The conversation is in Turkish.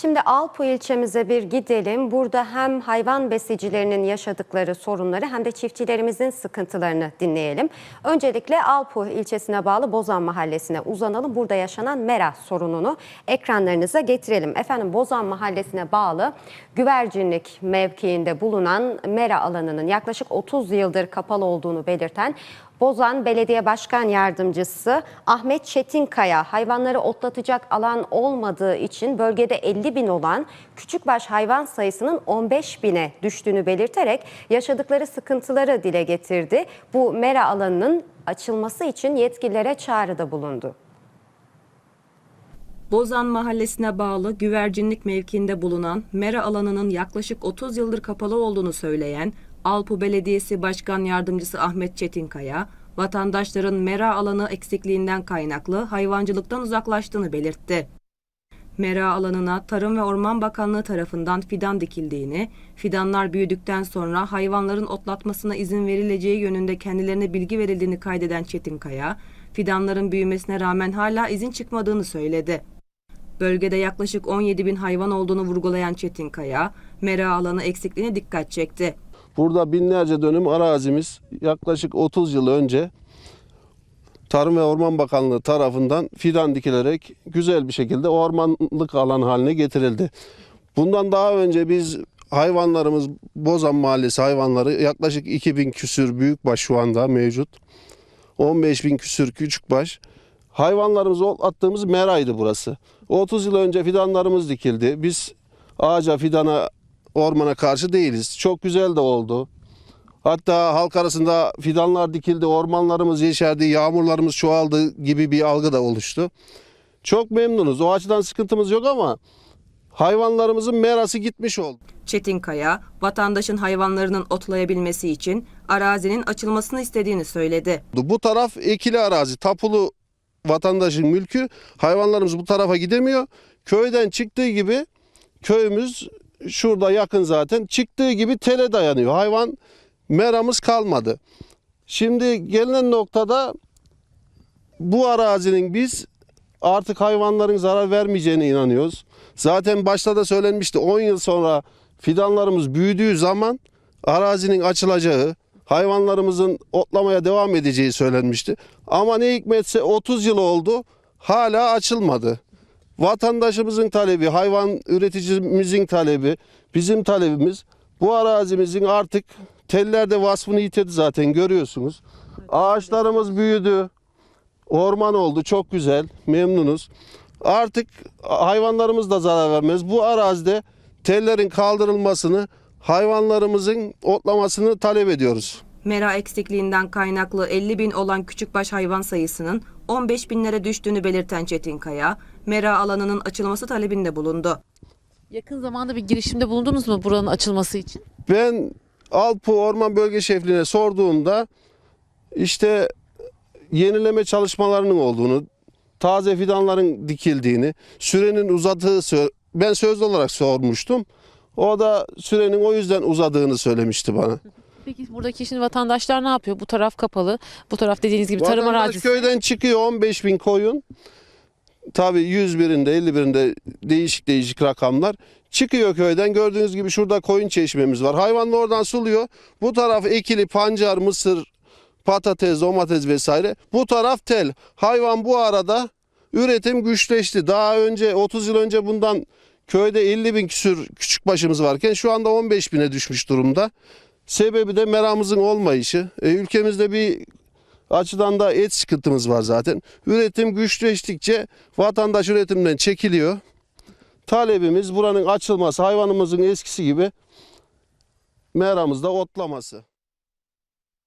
Şimdi Alpu ilçemize bir gidelim. Burada hem hayvan besicilerinin yaşadıkları sorunları hem de çiftçilerimizin sıkıntılarını dinleyelim. Öncelikle Alpu ilçesine bağlı Bozan Mahallesi'ne uzanalım. Burada yaşanan mera sorununu ekranlarınıza getirelim. Efendim Bozan Mahallesi'ne bağlı güvercinlik mevkiinde bulunan mera alanının yaklaşık 30 yıldır kapalı olduğunu belirten Bozan Belediye Başkan Yardımcısı Ahmet Çetinkaya hayvanları otlatacak alan olmadığı için bölgede 50 bin olan küçükbaş hayvan sayısının 15 bine düştüğünü belirterek yaşadıkları sıkıntıları dile getirdi. Bu mera alanının açılması için yetkililere çağrıda bulundu. Bozan Mahallesi'ne bağlı güvercinlik mevkiinde bulunan mera alanının yaklaşık 30 yıldır kapalı olduğunu söyleyen Alpu Belediyesi Başkan Yardımcısı Ahmet Çetinkaya, vatandaşların mera alanı eksikliğinden kaynaklı hayvancılıktan uzaklaştığını belirtti. Mera alanına Tarım ve Orman Bakanlığı tarafından fidan dikildiğini, fidanlar büyüdükten sonra hayvanların otlatmasına izin verileceği yönünde kendilerine bilgi verildiğini kaydeden Çetinkaya, fidanların büyümesine rağmen hala izin çıkmadığını söyledi. Bölgede yaklaşık 17 bin hayvan olduğunu vurgulayan Çetinkaya, mera alanı eksikliğine dikkat çekti. Burada binlerce dönüm arazimiz yaklaşık 30 yıl önce Tarım ve Orman Bakanlığı tarafından fidan dikilerek güzel bir şekilde ormanlık alan haline getirildi. Bundan daha önce biz hayvanlarımız Bozan Mahallesi hayvanları yaklaşık 2000 küsür büyükbaş şu anda mevcut. 15 bin küsür küçükbaş. Hayvanlarımızı otlattığımız meraydı burası. 30 yıl önce fidanlarımız dikildi. Biz ağaca, fidana, ormana karşı değiliz. Çok güzel de oldu. Hatta halk arasında fidanlar dikildi, ormanlarımız yeşerdi, yağmurlarımız çoğaldı gibi bir algı da oluştu. Çok memnunuz. O açıdan sıkıntımız yok ama hayvanlarımızın merası gitmiş oldu. Çetinkaya, vatandaşın hayvanlarının otlayabilmesi için arazinin açılmasını istediğini söyledi. Bu taraf ekili arazi, tapulu vatandaşın mülkü. Hayvanlarımız bu tarafa gidemiyor. Köyden çıktığı gibi köyümüz şurada yakın zaten. Çıktığı gibi tele dayanıyor. Hayvan meramız kalmadı. Şimdi gelinen noktada bu arazinin biz artık hayvanların zarar vermeyeceğine inanıyoruz. Zaten başta da söylenmişti 10 yıl sonra fidanlarımız büyüdüğü zaman arazinin açılacağı, hayvanlarımızın otlamaya devam edeceği söylenmişti. Ama ne hikmetse 30 yıl oldu hala açılmadı. Vatandaşımızın talebi, hayvan üreticimizin talebi, bizim talebimiz bu arazimizin artık tellerde vasfını yitirdi zaten görüyorsunuz. Ağaçlarımız büyüdü. Orman oldu çok güzel memnunuz. Artık hayvanlarımız da zarar vermez. Bu arazide tellerin kaldırılmasını hayvanlarımızın otlamasını talep ediyoruz. Mera eksikliğinden kaynaklı 50 bin olan küçükbaş hayvan sayısının 15 binlere düştüğünü belirten Çetinkaya, mera alanının açılması talebinde bulundu. Yakın zamanda bir girişimde bulundunuz mu buranın açılması için? Ben Alpu Orman Bölge Şefliğine sorduğumda işte yenileme çalışmalarının olduğunu, taze fidanların dikildiğini, sürenin uzadığı ben sözlü olarak sormuştum. O da sürenin o yüzden uzadığını söylemişti bana. Peki buradaki şimdi vatandaşlar ne yapıyor? Bu taraf kapalı. Bu taraf dediğiniz gibi tarım Vatandaş arazisi. köyden çıkıyor 15 bin koyun. Tabii 100 birinde 50 birinde değişik değişik rakamlar. Çıkıyor köyden gördüğünüz gibi şurada koyun çeşmemiz var. Hayvanla oradan suluyor. Bu taraf ekili pancar, mısır, patates, domates vesaire. Bu taraf tel. Hayvan bu arada üretim güçleşti. Daha önce 30 yıl önce bundan köyde 50 bin küsür küçük başımız varken şu anda 15 bine düşmüş durumda. Sebebi de meramızın olmayışı. E, ülkemizde bir açıdan da et sıkıntımız var zaten. Üretim güçleştikçe vatandaş üretimden çekiliyor. Talebimiz buranın açılması, hayvanımızın eskisi gibi meramızda otlaması.